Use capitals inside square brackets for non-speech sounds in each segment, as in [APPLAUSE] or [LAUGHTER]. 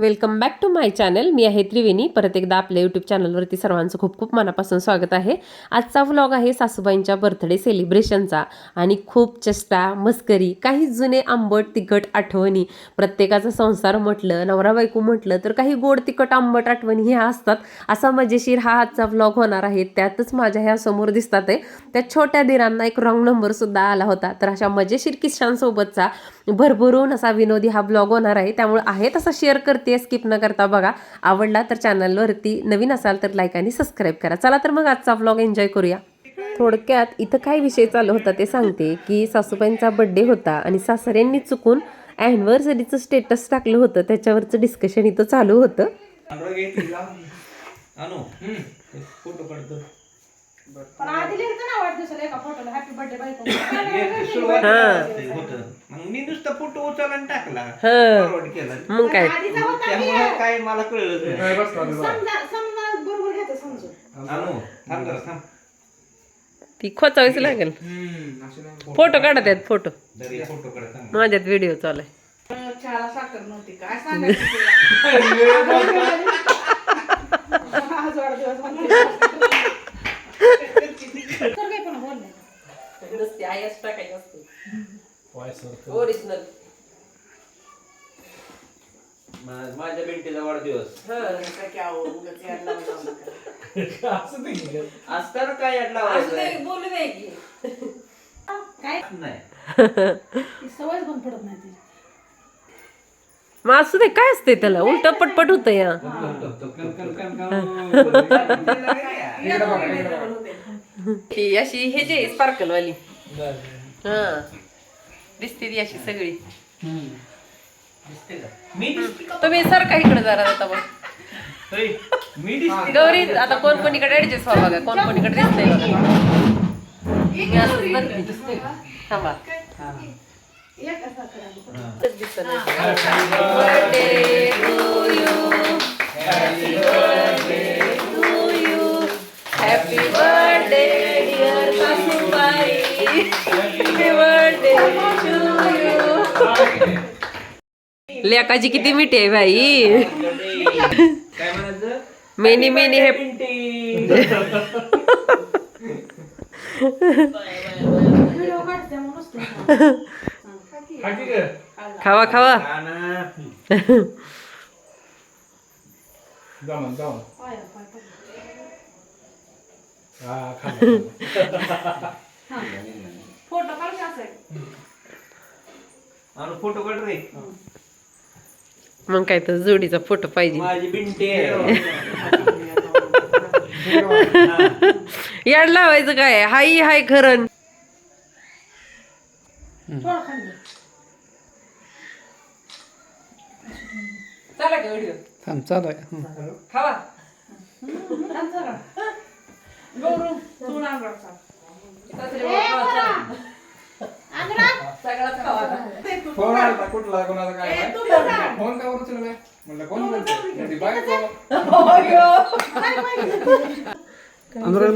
Welcome back to my channel. मी आहे त्रिवेणी. परत एकदा आपल्या यूट्यूब चॅनलवरती सर्वांचं खूप खूप मनापासून स्वागत आहे. आजचा व्लॉग आहे सासूबाईंच्या बर्थडे सेलिब्रेशनचा आणि खूप चेष्टा मस्करी काही जुने आंबट तिखट आठवणी. प्रत्येकाचा संसार म्हटलं नवरा बायको म्हटलं तर काही गोड तिखट आंबट आठवणी ह्या असतात. असा मजेशीर हा आजचा व्लॉग होणार आहे. त्यातच माझ्या ह्या समोर दिसतात आहे त्या छोट्या दिरांना एक रॉंग नंबरसुद्धा आला होता. तर अशा मजेशीर किस्सांसोबतचा भरभरून असा विनोदी हा ब्लॉग होणार आहे. त्यामुळे आहे तसा शेअर करते. स्किप न करता बघा. आवडला तर चॅनलवरती नवीन असाल तर लाईक आणि सबस्क्राईब करा. चला तर मग आजचा व्लॉग एन्जॉय करूया. थोडक्यात इथं काय विषय चालू होता ते सांगते की सासूबाईंचा बड्डे होता आणि सासऱ्यांनी चुकून ॲनिव्हर्सरीचं स्टेटस टाकलं होतं. त्याच्यावरचं डिस्कशन इथं चालू होतं. पण आधी लिहिलं ना वाढदिवसाला एका फोटोला हॅपी बर्थडे बायको सुरुवात होतं? मग मी नुसता फोटो उचलला आणि टाकला. हां. फॉरवर्ड केला. मग काय? आधीचा होता त्यामुळे काय मला कळलं नाही. समजा समजा बरोबर घेतो समजून आणू थांब जरा थांब. ती खोचावीच लागेल. फोटो काढत आहेत फोटो. जरी फोटो काढ थांब. माझ्यात व्हिडिओ चालू आहे. चहाला साखर नव्हती काय [LAUGHS] सांगायचं तुला? आज वाढदिवस म्हणते. तर काय पण बोल नाही. ओरिजिनल मा- माझ्या बेंटीचा वाढदिवस. [LAUGHS] असताना काय याड लावायचं? बोलू की. काय? नाही. ती सवयच पण पडत नाही ती मग असू दे काय असते त्याला? उलट पटपट होतं या. ही. अशी हे जे स्पार्कल वाली. हा. दिसते ती अशी सगळी. दिसते का? मी दिसते का? तुम्ही सारखा इकडे जरा होय, मी दिसते गौरी आता कोण कोणीकडे ऍडजस्ट व्हा बघा कोण कोणीकडे दिसतंय बघा. मी. थांबा. असा करा. Birthday to you. Happy birthday. to लेकाची किती मिठी आहे बाई म्हणायचं मेनी मेनी हे. खावा खावा. फोटो काढ फोटो काढ रे मग काय तर जोडीचा फोटो पाहिजे. माझी बिंटी आहे. [LAUGHS] याड लावायचं काय? हाय हाय खरं. थोडं खाली. चला का व्हिडिओ. थांब चालू आहे. हं. फोन आलता कुठला कोणाचा काय ए, काय? तू बघ ना. फोन का बरं उचलला? म्हणलं कोण बोलतंय? म्हणली बायको.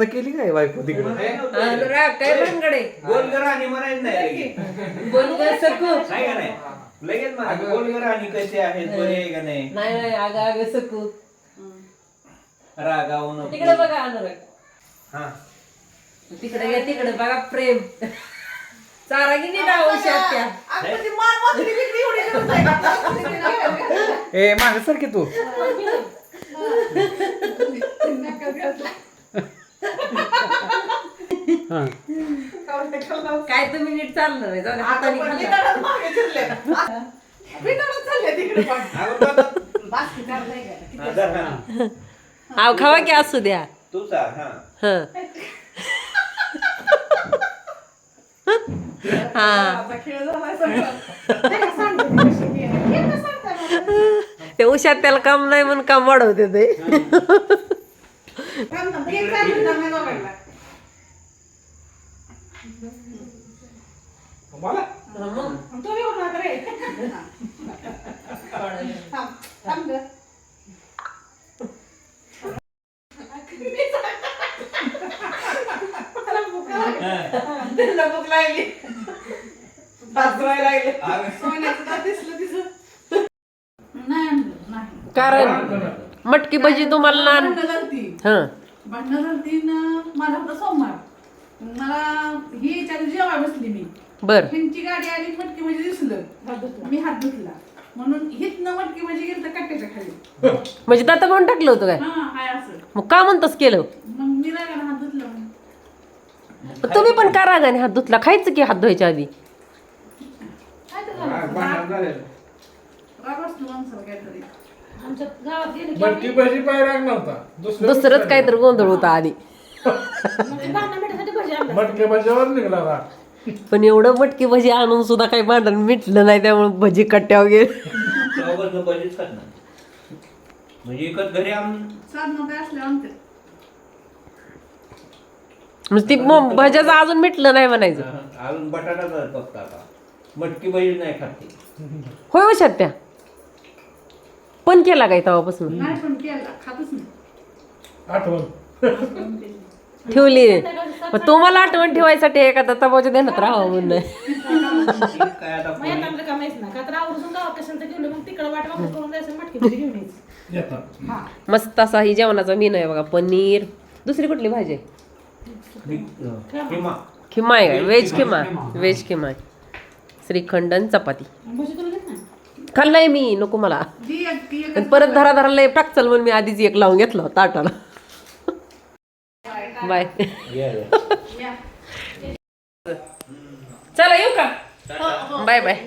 केली काय बायको तिकडे? अनुराग काय भानगडे? गोलगर आणि म्हणायचं नाही लगेच. बोल सकू. नाही का नाही? लगेच म्हणा गोलगर आणि कसे आहेत बरे आहे का नाही? नाही नाही अगं अगं सकू. रागावू नको. तिकडे बघा अनुराग. हा. तिकडे घ्या तिकडे बघा प्रेम. चारा त्या आहे. ए मागे सर की तू हा काय तुम्ही नीट चाललं जाऊ दे, हाताने खाल्लं. की का? आव खावा की असू द्या तू चाल हा हं. [LAUGHS] हा सांगते ती. हे उशात त्याला काम नाही म्हणून काम वाढवते ते [LAUGHS] भूक लागली. त्यांना भूक लागली भाजवायला लागले अगं, सोन्याचं दात दिसलं तिचं. नाही आणलं नाही नाही. कारण मटकी भजी तुम्हाला नान भांडणं झालती. हां. भांडणं झालती ना माझा होता सोमवार. मला ही बसली मी. बर. ह्यांची गाडी आली मटकी म्हणजे दिसलं. मी हात धुतला. म्हणून हितनं मटकी म्हणजे गेलं तर कट्ट्याच्या खाली. म्हणजे दाता म्हणून टाकलं होतं काय? हा हाय असं. मग का म्हणतस केलं? मग मी रागाने हात धुतला म्हणून. तुम्ही पण का रागाने हात धुतला. खायचं की हात धुवायच्या आधी काय तर हा, झालं? भांडण झालेलं. राग असतो माणसाला काहीतरी आमच्या गावात गेले की मटकी भजी पाय राग नव्हता. दुसरंच काहीतरी गोंधळ होता आधी. आणलं. मटके भजीवर निघाला राग. पण एवढं मटकी भजी आणून सुद्धा काही भांडण मिटलं नाही त्यामुळे भजी कट्ट्यावर गेले. तेव्हापासून बरीच करणार म्हणजे एकच घरी आम म्हणजे ती मग भज्याचं अजून मिटलं नाही म्हणायचं. अजून बटाटा फक्त आता. मटकी बैल नाही खाते. होय हो त्या पण केला काय तेव्हापासून? नाही पण केला. खातच नाही. आठवण. ठेवली. मग तुम्हाला आठवण ठेवायसाठी एखादा तवाच्या देण्यात राहावं म्हणून काय आता मग ना का तर आवरून गावात कशाला तर गेलो मग तिकडं वाट वाकड करून जायचं मटकी भजी घेऊन यायचं. येतात. हा. मस्त असा ही जेवणाचा मेनू आहे बघा. पनीर. दुसरी कुठली भाजी? आहे? किमा खिमा. आहे काय व्हेज खिमा. व्हेज खिमा आहे. श्रीखंडन चपाती. खाल्लाय मी नको मला. परत धरा धराला एक टाकचाल म्हणून मी आधीच एक लावून घेतला ताटाला. बाय. या चला येऊ का? Bye bye.